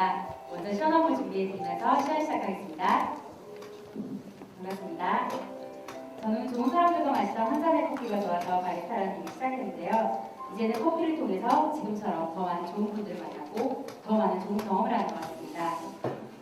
하겠습니다. 먼저 시원한 물 준비해 드리면서 시연 시작하겠습니다. 반갑습니다. 저는 좋은 사람들과 마시던 한 잔의 커피가 좋아서 바리스타라는 일을 시작했는데요. 이제는 커피를 통해서 지금처럼 더 많은 좋은 분들을 만나고 더 많은 좋은 경험을 하는 것 같습니다.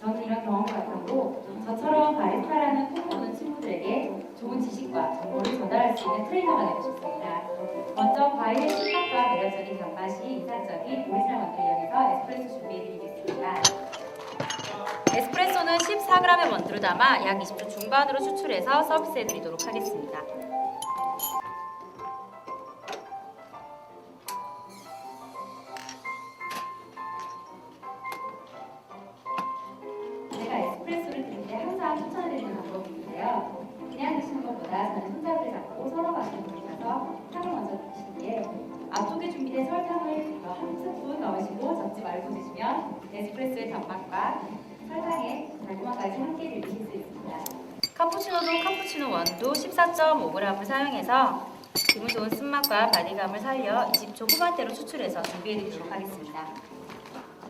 저는 이런 경험을 바탕으로 저처럼 바리스타라는 꿈꾸는 친구들에게 좋은 지식과 정보를 전달할 수 있는 트레이너가 되고 싶습니다. 먼저 과일의 신맛과 매력적인 단맛이 인상적인 오리지널 원두를 이용해서 에스프레소 준비 4g의 원두로 담아 약 20초 중반으로 추출해서 서비스해드리도록 하겠습니다. 제가 에스프레소를 드릴 때 항상 추천드리는 방법인데요. 그냥 드시는 것보다 저는 손잡을 잡고 서로 가시는 분이라서 향을 먼저 드시기에 앞쪽에 준비된 설탕을 한 스푼 넣으시고 젓지 말고 드시면 에스프레소의 단맛과 카푸치노도 카푸치노 원두 14.5g을 사용해서 기분 좋은 쓴맛과 바디감을 살려 20초 후반대로 추출해서 준비해드리도록 하겠습니다.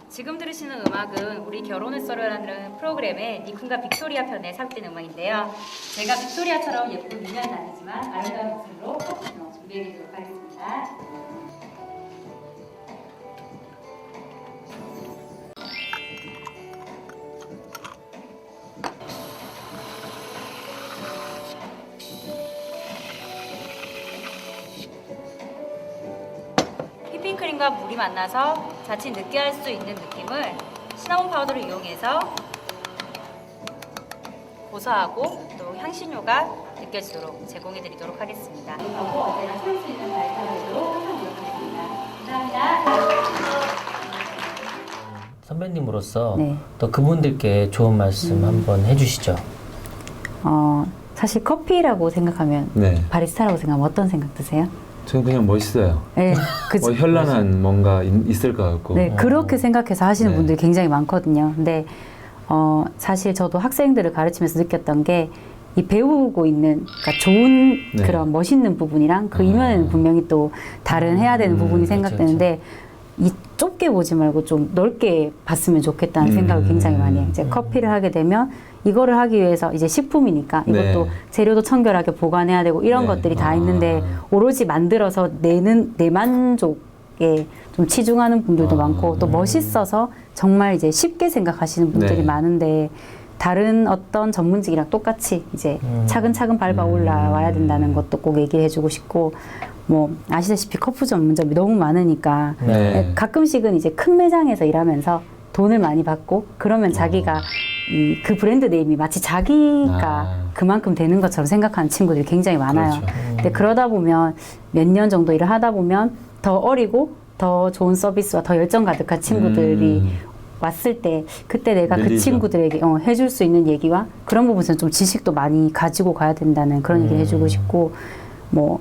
지금 들으시는 음악은 우리 결혼했어요라는 프로그램의 니쿤과 빅토리아 편에 삽입된 음악인데요. 제가 빅토리아처럼 예쁜 미녀는 아니지만 아름다운 목소리로 준비해드리도록 하겠습니다. 휘핑크림과 물이 만나서 자칫 느끼할 수 있는 느낌을 시나몬 파우더를 이용해서 고소하고 또 향신료가 느껴지도록 제공해 드리도록 하겠습니다. 항상 노력하겠습니다. 감사합니다. 선배님으로서 네. 또 그분들께 좋은 말씀 한번 해주시죠. 어, 사실 커피라고 생각하면 네. 바리스타라고 생각하면 어떤 생각 드세요? 저는 그냥 멋있어요. 네, 그죠. 뭐 현란한 뭔가 있- 있을 것 같고. 네, 그렇게 생각해서 하시는 네. 분들이 굉장히 많거든요. 근데 어, 사실 저도 학생들을 가르치면서 느꼈던 게 이 배우고 있는 그러니까 좋은 네. 그런 멋있는 부분이랑 그 아. 이면에는 분명히 또 다른 해야 되는 음, 부분이 생각되는데 이 좁게 보지 말고 좀 넓게 봤으면 좋겠다는 음. 생각을 굉장히 많이 해요. 이제 커피를 하게 되면 이거를 하기 위해서 이제 식품이니까 이것도 네. 재료도 청결하게 보관해야 되고 이런 네. 것들이 다 아. 있는데 오로지 만들어서 내는 내 만족에 좀 치중하는 분들도 아. 많고 또 멋있어서 정말 이제 쉽게 생각하시는 분들이 네. 많은데 다른 어떤 전문직이랑 똑같이 이제 음. 차근차근 밟아 음. 올라와야 된다는 것도 꼭 얘기해 주고 싶고 뭐 아시다시피 커프 전문점이 너무 많으니까 네. 가끔씩은 이제 큰 매장에서 일하면서 돈을 많이 받고 그러면 자기가 이 그 브랜드 네임이 마치 자기가 아. 그만큼 되는 것처럼 생각하는 친구들이 굉장히 많아요. 그렇죠. 근데 그러다 보면 몇 년 정도 일을 하다 보면 더 어리고 더 좋은 서비스와 더 열정 가득한 친구들이 음. 왔을 때 그때 내가 그 늘리죠. 친구들에게 어, 해줄 수 있는 얘기와 그런 부분에서 좀 지식도 많이 가지고 가야 된다는 그런 얘기를 음. 해주고 싶고 뭐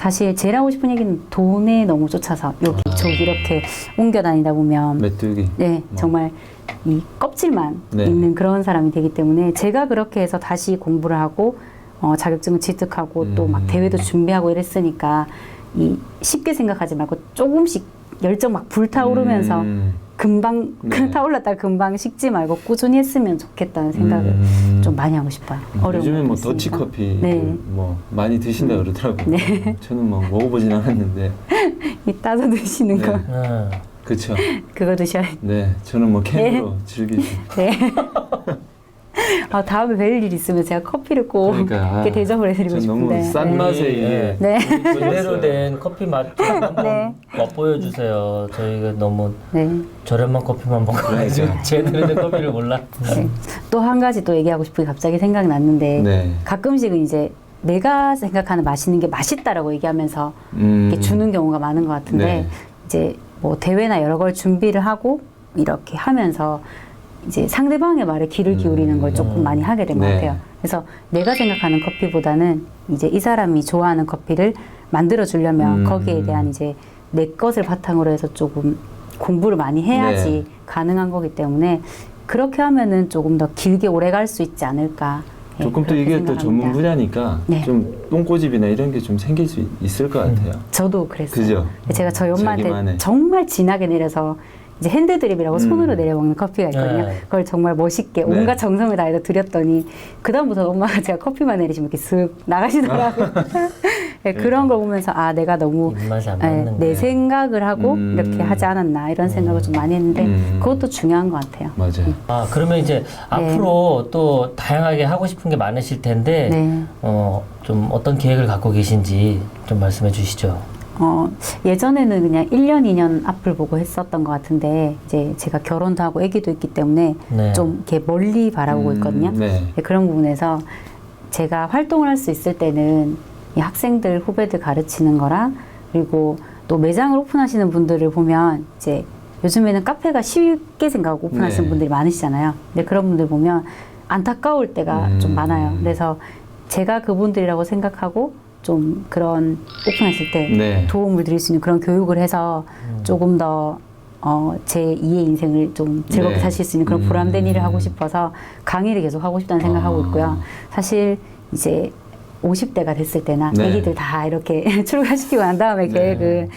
사실 제일 하고 싶은 얘기는 돈에 너무 쫓아서 여기 저기 이렇게 옮겨 다니다 보면 메뚜기. 네 뭐. 정말 이 껍질만 네. 있는 그런 사람이 되기 때문에 제가 그렇게 해서 다시 공부를 하고 어, 자격증을 취득하고 또막 음. 대회도 준비하고 이랬으니까 이 쉽게 생각하지 말고 조금씩 열정 막 불타오르면서 음. 금방 네. 타올랐다가 금방 식지 말고 꾸준히 했으면 좋겠다는 생각을 음. 좀 많이 하고 싶어요. 어려운 요즘에 뭐 있으니까. 더치 커피 네. 뭐 많이 드신다 그러더라고요. 네. 저는 뭐 먹어보진 않았는데. 이 따서 드시는 네. 거 음. 그렇죠. 그거 드셔야 네. 저는 뭐 캔으로 즐기죠. 돼. 아, 다음에 뵐 일 있으면 제가 커피를 꼭 그러니까 아, 이렇게 대접을 해드리고 전 싶은데. 너무 싼 네. 맛에 네. 이게 네. 제대로 된 커피 맛 좀 한번 네. 맛보여 주세요. 저희가 너무 네. 저렴한 커피만 먹어가지고 그러니까. 제대로 된 커피를 몰라. 네. 또한 가지 또 얘기하고 싶은 게 갑자기 생각났는데 네. 가끔씩은 이제 내가 생각하는 맛있는 게 맛있다라고 얘기하면서 음. 이렇게 주는 경우가 많은 것 같은데 네. 이제 뭐 대회나 여러 걸 준비를 하고 이렇게 하면서 이제 상대방의 말에 귀를 기울이는 걸 조금 많이 하게 된 것 네. 같아요. 그래서 내가 생각하는 커피보다는 이제 이 사람이 좋아하는 커피를 만들어 주려면 음. 거기에 대한 이제 내 것을 바탕으로 해서 조금 공부를 많이 해야지 네. 가능한 거기 때문에 그렇게 하면은 조금 더 길게 오래 갈 수 있지 않을까. 예, 조금 또 이게 또 생각합니다. 전문 분야니까 네. 좀 똥꼬집이나 이런 게 좀 생길 수 있- 있을 것 같아요. 저도 그랬어요. 그죠? 제가 저희 엄마한테 자기만의. 정말 진하게 내려서 이제 핸드 드립이라고 음. 손으로 내려먹는 커피가 있거든요. 네. 그걸 정말 멋있게 네. 온갖 정성을 다해서 드렸더니 그 다음부터 엄마가 제가 커피만 내리시면 이렇게 쓱 나가시더라고요. 네, 그런 걸 보면서 아 내가 너무 네, 내. 생각을 하고 음. 이렇게 하지 않았나 이런 생각을 좀 많이 했는데 음. 그것도 중요한 것 같아요. 맞아요. 아 그러면 이제 앞으로 또 다양하게 하고 싶은 게 많으실 텐데 네. 어, 좀 어떤 계획을 갖고 계신지 좀 말씀해 주시죠. 어, 예전에는 그냥 1년, 2년 앞을 보고 했었던 것 같은데, 이제 제가 결혼도 하고 아기도 있기 때문에 네. 좀 이렇게 멀리 바라보고 음, 있거든요. 네. 네, 그런 부분에서 제가 활동을 할 수 있을 때는 이 학생들, 후배들 가르치는 거랑 그리고 또 매장을 오픈하시는 분들을 보면 이제 요즘에는 카페가 쉽게 생각하고 오픈하시는 네. 분들이 많으시잖아요. 근데 그런 분들 보면 안타까울 때가 좀 음. 많아요. 그래서 제가 그분들이라고 생각하고 좀 그런 오픈하실 때 네. 도움을 드릴 수 있는 그런 교육을 해서 음. 조금 더 어, 제 2의 인생을 좀 즐겁게 네. 사실 수 있는 그런 음. 보람된 일을 하고 싶어서 강의를 계속 하고 싶다는 생각하고 아. 있고요. 사실 이제 50대가 됐을 때나 네. 아기들 다 이렇게 출가시키고 난 다음에 네. 계획을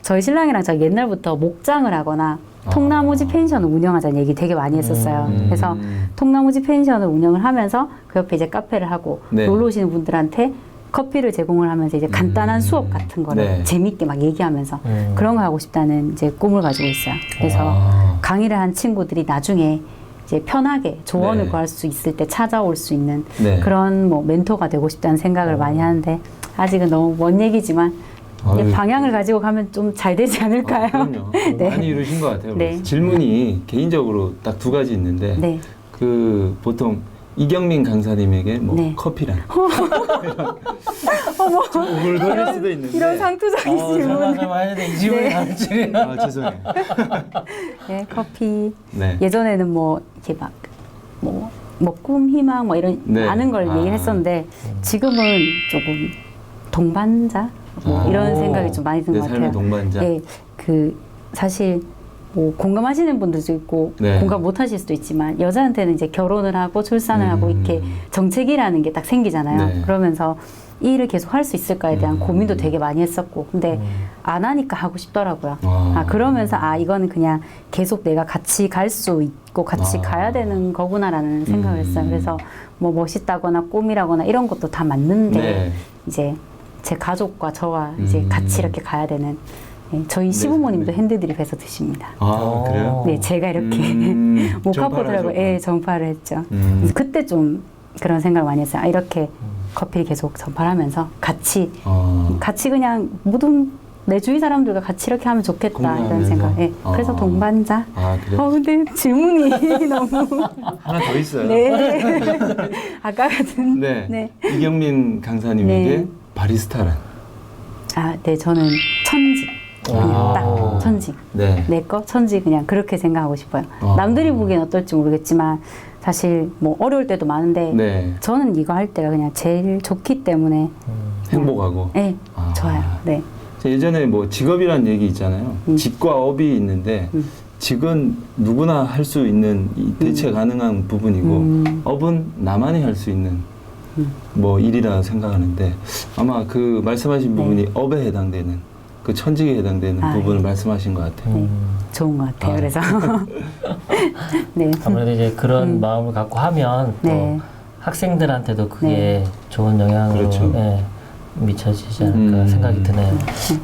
저희 신랑이랑 저 옛날부터 목장을 하거나 통나무지 펜션을 운영하자는 얘기 되게 많이 했었어요. 음. 그래서 통나무지 펜션을 운영을 하면서 그 옆에 이제 카페를 하고 네. 놀러 오시는 분들한테 커피를 제공을 하면서 이제 간단한 음. 수업 같은 거를 네. 재밌게 막 얘기하면서 음. 그런 거 하고 싶다는 이제 꿈을 가지고 있어요. 그래서 아. 강의를 한 친구들이 나중에 이제 편하게 조언을 네. 구할 수 있을 때 찾아올 수 있는 네. 그런 뭐 멘토가 되고 싶다는 생각을 많이 하는데 아직은 너무 먼 얘기지만 아유. 방향을 가지고 가면 좀 잘 되지 않을까요? 아. 네. 많이 이루신 것 같아요. 네. 질문이 개인적으로 딱 두 가지 있는데 네. 그 보통 이경민 강사님에게 뭐 네. 커피란 좀 오글거릴 수도 있는데 이런 상투적인 어, 질문. 해야 돼. 이 질문이 네. 아 죄송해요. 네, 커피. 네. 예전에는 뭐 이렇게 막뭐뭐 꿈, 희망 뭐 이런 네. 많은 걸 아. 얘기를 했었는데 지금은 조금 동반자 뭐 아. 이런 생각이 좀 많이 든내것 삶의 같아요. 동반자. 예, 그 사실 뭐 공감하시는 분들도 있고 네. 공감 못 하실 수도 있지만 여자한테는 이제 결혼을 하고 출산을 하고 음. 이렇게 정책이라는 게 딱 생기잖아요. 네. 그러면서 이 일을 계속 할 수 있을까에 대한 음. 고민도 되게 많이 했었고 근데 음. 안 하니까 하고 싶더라고요. 아. 아 그러면서 아 이거는 그냥 계속 내가 같이 갈 수 있고 같이 아. 가야 되는 거구나라는 생각을 음. 했어요. 그래서 뭐 멋있다거나 꿈이라거나 이런 것도 다 맞는데 네. 이제 제 가족과 저와 이제 음. 같이 이렇게 가야 되는 예, 저희 네, 시부모님도 네. 핸드드립해서 드십니다. 아 어. 그래요? 네, 제가 이렇게 음, 모카포드라고 전파를 예. 전파를 했죠. 음. 그래서 그때 좀 그런 생각을 많이 했어요. 아, 이렇게 커피를 계속 전파하면서 같이 아. 같이 그냥 모든 내 주위 사람들과 같이 이렇게 하면 좋겠다 이런 공유하면서? 생각. 예. 그래서 아. 동반자. 아 그래요? 어 근데 질문이 너무 하나 더 있어요. 네 아까 같은 네. 네. 이경민 강사님에게 네. 바리스타란. 아, 네 저는 천직 그냥 아. 딱 천직 네. 내 거 천직 그냥 그렇게 생각하고 싶어요. 아. 남들이 보기엔 어떨지 모르겠지만 사실 뭐 어려울 때도 많은데 네. 저는 이거 할 때가 그냥 제일 좋기 때문에 행복하고. 네 아. 좋아요. 네. 예전에 뭐 직업이란 얘기 있잖아요. 음. 직과 업이 있는데 음. 직은 누구나 할 수 있는 이 대체 가능한 부분이고 음. 업은 나만이 할 수 있는 음. 뭐 일이라 생각하는데 아마 그 말씀하신 네. 부분이 업에 해당되는 그 천직에 해당되는 아, 부분을 예. 말씀하신 것 같아요. 음. 좋은 것 같아요. 아. 그래서 네. 아무래도 이제 그런 음. 마음을 갖고 하면 또 네. 학생들한테도 그게 네. 좋은 영향으로 그렇죠. 예, 미쳐지지 않을까 음. 생각이 드네요.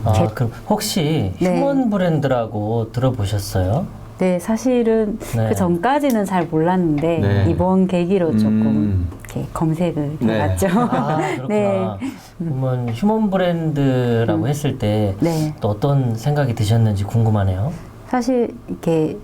아, 제- 그럼 혹시 네. 휴먼 브랜드라고 들어보셨어요? 네, 사실은 네. 그 전까지는 잘 몰랐는데 네. 이번 계기로 조금 음. 이렇게 검색을 네. 해봤죠. 아, 그렇구나. 네. 그러면 휴먼 브랜드라고 음. 했을 때또 네, 어떤 생각이 드셨는지 궁금하네요. 사실 이렇게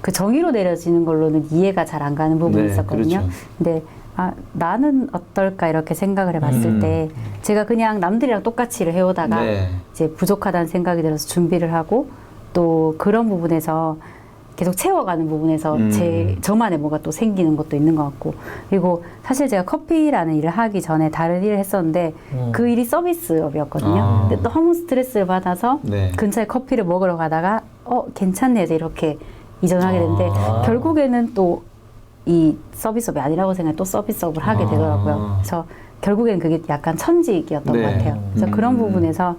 그 정의로 내려지는 걸로는 이해가 잘 안 가는 부분이 네, 있었거든요. 그렇죠. 근데 아 나는 어떨까 이렇게 생각을 해봤을 음. 때 제가 그냥 남들이랑 똑같이 일을 해오다가 네. 이제 부족하다는 생각이 들어서 준비를 하고 또 그런 부분에서 계속 채워가는 부분에서 음. 제 저만의 뭐가 또 생기는 것도 있는 것 같고 그리고 사실 제가 커피라는 일을 하기 전에 다른 일을 했었는데 음. 그 일이 서비스업이었거든요. 아. 근데 너무 스트레스를 받아서 네. 근처에 커피를 먹으러 가다가 어 괜찮네 해서 이렇게 이전하게 됐는데 아. 결국에는 또 이 서비스업이 아니라고 생각해 또 서비스업을 하게 아. 되더라고요. 그래서 결국엔 그게 약간 천직이었던 네. 것 같아요. 그래서 음. 그런 부분에서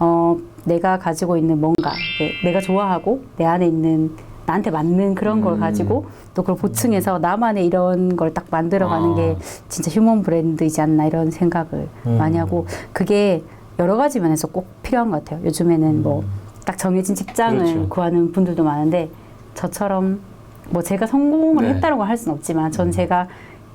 어 내가 가지고 있는 뭔가 내가 좋아하고 내 안에 있는 나한테 맞는 그런 걸 음. 가지고 또 그걸 보충해서 나만의 이런 걸 딱 만들어가는 아. 게 진짜 휴먼 브랜드이지 않나 이런 생각을 음. 많이 하고 그게 여러 가지 면에서 꼭 필요한 것 같아요. 요즘에는 뭐 딱 정해진 직장을 그렇죠. 구하는 분들도 많은데 저처럼 뭐 제가 성공을 네. 했다고 할 수는 없지만 전 제가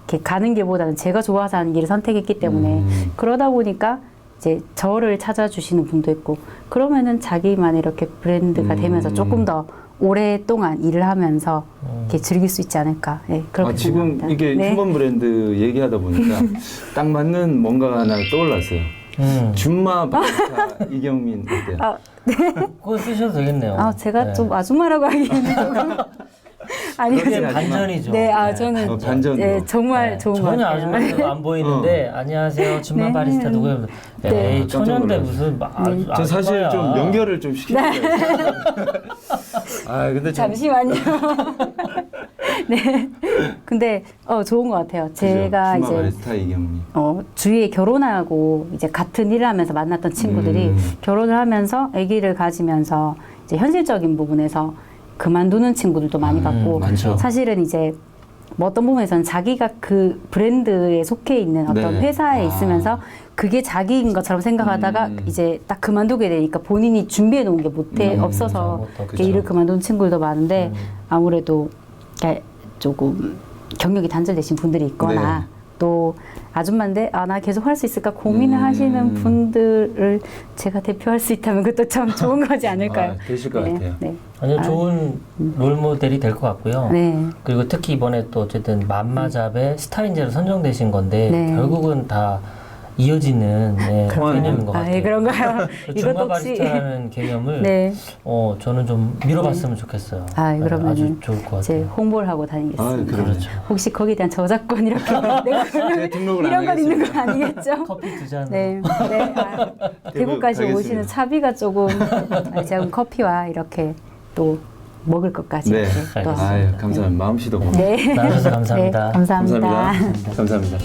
이렇게 가는 길보다는 제가 좋아서 하는 길을 선택했기 때문에 음. 그러다 보니까 이제 저를 찾아주시는 분도 있고 그러면은 자기만의 이렇게 브랜드가 음. 되면서 조금 더 오랫동안 일을 하면서 음. 이렇게 즐길 수 있지 않을까. 네, 그렇게 아, 지금 생각합니다. 이게 네. 휴먼 브랜드 얘기하다 보니까 딱 맞는 뭔가가 하나 떠올랐어요. 음. 준마 바리스타 이경민 어때요? 아, 그거 쓰셔도 되겠네요. 아, 제가 네. 좀 아줌마라고 하기에는 조금 아니 그게 그렇진 않지만. 반전이죠. 네, 아 네. 저는 어, 반전으로. 네, 정말 네, 좋은 것 전혀 같아요. 아줌마가 안 보이는데 안녕하세요 준마 네. 바리스타 누구예요? 네. 에이 깜짝 천연대 놀랐어요. 무슨 아, 네. 저 사실 아줌마야. 좀 연결을 좀 시켜야 네. 돼요. 아 근데 참 잠시만요. 네. 근데 어 좋은 것 같아요. 제가 이제 바리스타 이경민. 어, 주위에 결혼하고 이제 같은 일을 하면서 만났던 친구들이 음. 결혼을 하면서 아기를 가지면서 이제 현실적인 부분에서 그만두는 친구들도 많이 음, 봤고 많죠. 사실은 이제 뭐 어떤 부분에서는 자기가 그 브랜드에 속해 있는 어떤 네. 회사에 아. 있으면서 그게 자기인 것처럼 생각하다가 음. 이제 딱 그만두게 되니까 본인이 준비해 놓은 게 못해 음, 없어서 그쵸. 일을 그만둔 친구들도 많은데 음. 아무래도 조금 경력이 단절되신 분들이 있거나 네. 또 아줌마인데 아 나 계속 할 수 있을까 고민을 음. 하시는 분들을 제가 대표할 수 있다면 그것도 참 좋은 거지 않을까요? 아, 되실 것 네, 같아요. 네. 아주 아. 좋은 롤 모델이 될 것 같고요. 네. 그리고 특히 이번에 또 어쨌든 맘마잡의 스타인제로 선정되신 건데 네. 결국은 다 이어지는 네, 개념인 것 아, 같아요. 예, 그런가요? 그 이것도 준마 혹시 바리스타라는 개념을 네. 어 저는 좀 밀어봤으면 좋겠어요. 아, 네, 그러면은 아주 좋을 것 같아요. 홍보를 하고 아, 다니겠습니다. 그러네. 그렇죠. 혹시 거기에 대한 저작권 이렇게 내가 제가 등록을 안 이런 건 있는 거. 아니겠죠? 커피 두 잔. 네, 네. 아, 대구까지 가겠습니다. 오시는 차비가 조금 아, 제가 커피와 이렇게 또 먹을 것까지 네. 이렇게 또 알겠습니다. 아유 감사합니다. 마음씨도 고마워. 네. 나와주셔서 감사합니다. 네, 감사합니다. 감사합니다. 감사합니다.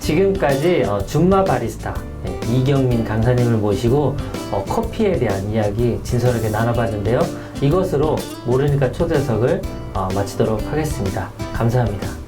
지금까지 어, 줌마 바리스타 네, 이경민 강사님을 모시고 어, 커피에 대한 이야기 진솔하게 나눠봤는데요. 이것으로 모르니까 초대석을 어, 마치도록 하겠습니다. 감사합니다.